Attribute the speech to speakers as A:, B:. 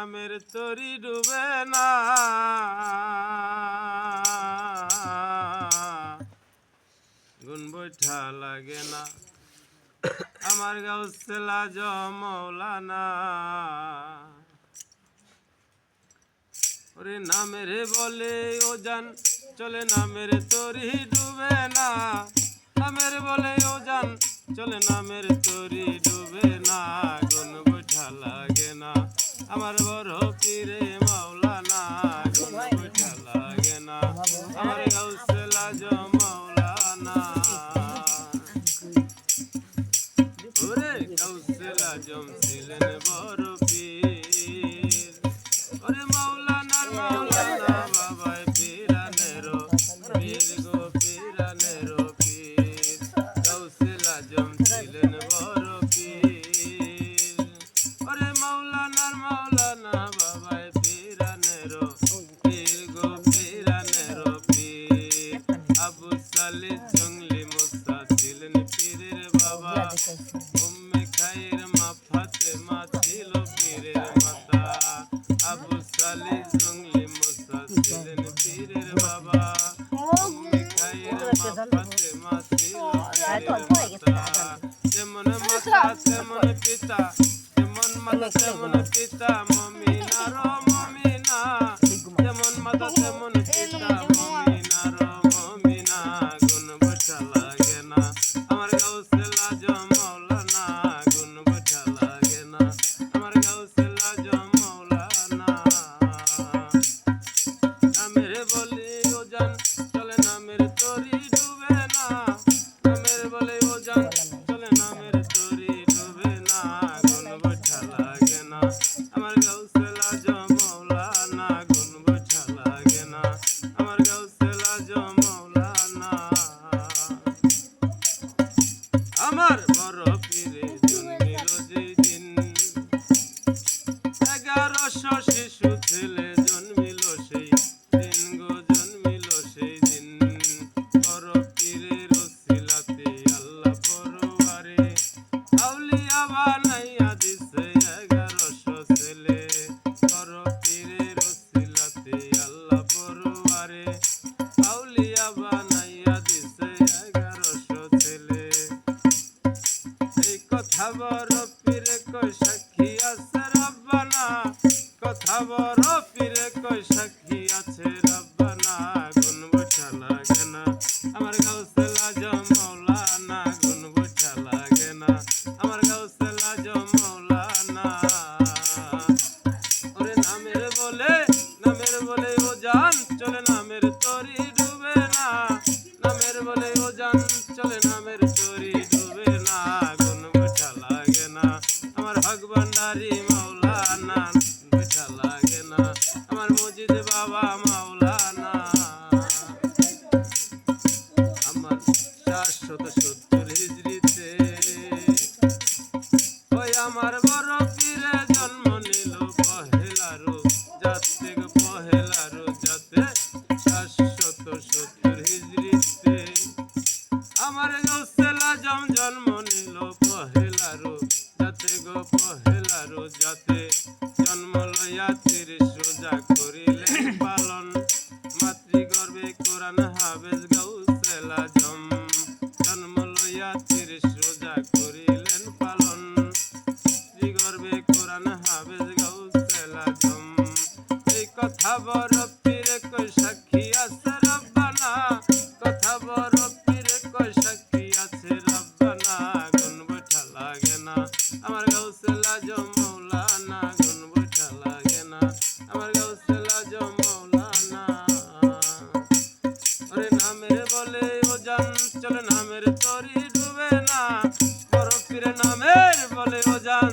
A: নামের তরি ডুবে না। গুন বৈঠা লাগে না। আমার গাও সেলা জমৌলানা ওরে নামের বলে ও জান, চলে নামের তরি ডুবে না। নামের বলে ও জান, চলে নামের তরি আমার উম্মে খাইর মা ফাতেমা ছিল পীরের মাতা আবু সালিদ জঙ্গলি মুসা ছিলেন পীরের বাবা উম্মে খাইর মা ফাতেমা ছিল পীরের মাতা যেমন মাতা তেমন পিতা যেমন মাতা তেমন পিতা মমিনা আমার কো পীরে সাক্ষী আছে। আমার বড় পীরে জন্ম নিল পহেলারো যাতে পহেলারো যাতে শাশ্বত সত্তর হিজড়িতে। আমার গৌসেলা জম জন্ম নিল পহেলারো যাতে গো পহেলারো যাতে জন্ম লইয়া তিরিশ রোজা করিলেন পালন। মাতৃগর্ভে কোরআন হাবেজ গৌসেলা বড় পীরে কই সাক্ষী আছে রব্বানা, কথা বড় পীরে কই সাক্ষী আছে রব্বানা গুন বৈঠা লাগে না। আমার গৌসেলা জমৌলানা গুন বৈঠা লাগে না। আমার গৌসেলা জমৌলানা ওরে নামের বলে ও জান চলে নামের তরি ডুবে না। বড় পীরে নামের বলে ও জান